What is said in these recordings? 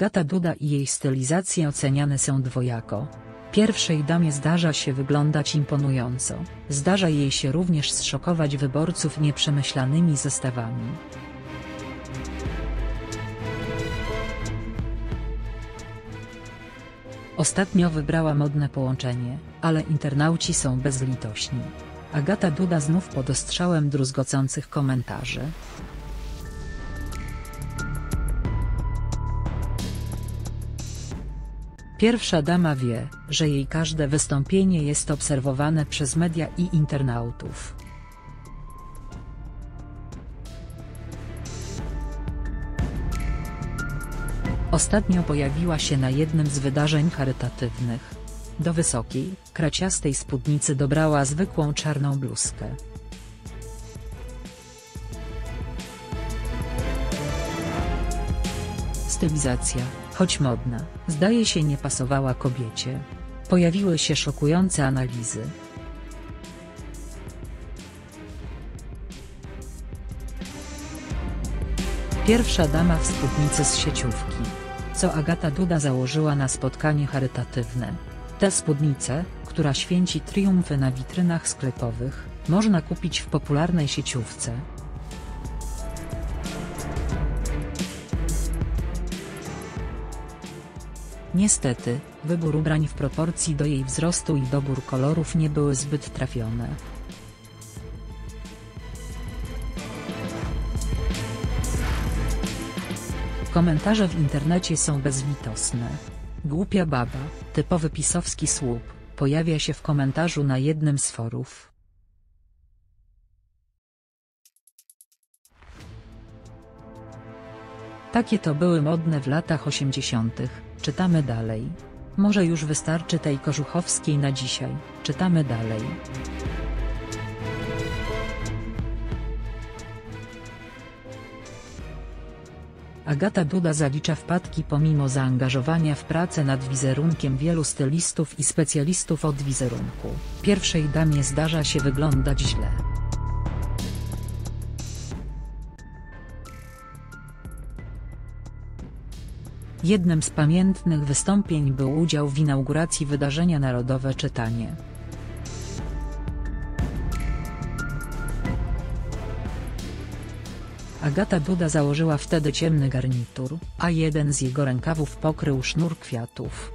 Agata Duda i jej stylizacje oceniane są dwojako. Pierwszej damie zdarza się wyglądać imponująco, zdarza jej się również zszokować wyborców nieprzemyślanymi zestawami. Ostatnio wybrała modne połączenie, ale internauci są bezlitośni. Agata Duda znów pod ostrzałem druzgocących komentarzy. Pierwsza dama wie, że jej każde wystąpienie jest obserwowane przez media i internautów. Ostatnio pojawiła się na jednym z wydarzeń charytatywnych. Do wysokiej, kraciastej spódnicy dobrała zwykłą czarną bluzkę. Stylizacja, choć modna, zdaje się nie pasowała kobiecie. Pojawiły się szokujące analizy. Pierwsza dama w spódnicy z sieciówki. Co Agata Duda założyła na spotkanie charytatywne. Tę spódnicę, która święci triumfy na witrynach sklepowych, można kupić w popularnej sieciówce. Niestety, wybór ubrań w proporcji do jej wzrostu i dobór kolorów nie były zbyt trafione. Komentarze w internecie są bezlitosne. Głupia baba, typowy pisowski słup, pojawia się w komentarzu na jednym z forów. Takie to były modne w latach 80. Czytamy dalej. Może już wystarczy tej kożuchowskiej na dzisiaj, czytamy dalej. Agata Duda zalicza wpadki pomimo zaangażowania w pracę nad wizerunkiem wielu stylistów i specjalistów od wizerunku. Pierwszej damie zdarza się wyglądać źle. Jednym z pamiętnych wystąpień był udział w inauguracji wydarzenia Narodowe Czytanie. Agata Duda założyła wtedy ciemny garnitur, a jeden z jego rękawów pokrył sznur kwiatów.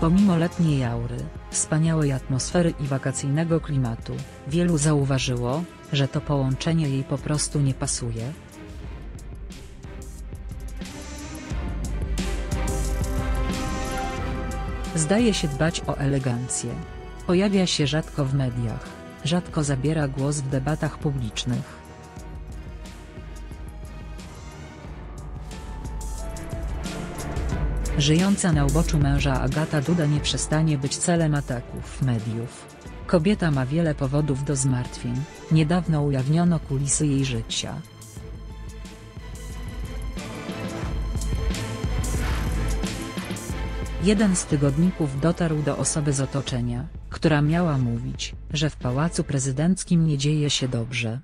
Pomimo letniej aury, wspaniałej atmosfery i wakacyjnego klimatu, wielu zauważyło, że to połączenie jej po prostu nie pasuje. Zdaje się dbać o elegancję. Pojawia się rzadko w mediach, rzadko zabiera głos w debatach publicznych. Żyjąca na uboczu męża Agata Duda nie przestanie być celem ataków mediów. Kobieta ma wiele powodów do zmartwień, niedawno ujawniono kulisy jej życia. Jeden z tygodników dotarł do osoby z otoczenia, która miała mówić, że w pałacu prezydenckim nie dzieje się dobrze.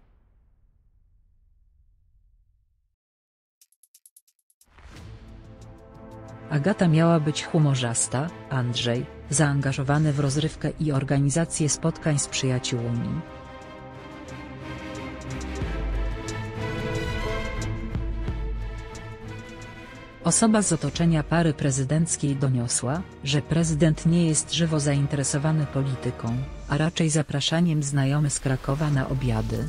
Agata miała być humorzasta, Andrzej, zaangażowany w rozrywkę i organizację spotkań z przyjaciółmi. Osoba z otoczenia pary prezydenckiej doniosła, że prezydent nie jest żywo zainteresowany polityką, a raczej zapraszaniem znajomych z Krakowa na obiady.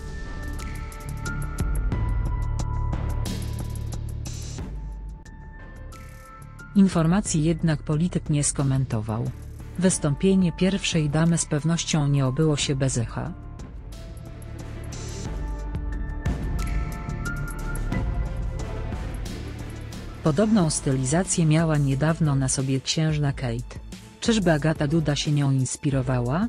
Informacji jednak polityk nie skomentował. Wystąpienie pierwszej damy z pewnością nie obyło się bez echa. Podobną stylizację miała niedawno na sobie księżna Kate. Czyżby Agata Duda się nią inspirowała?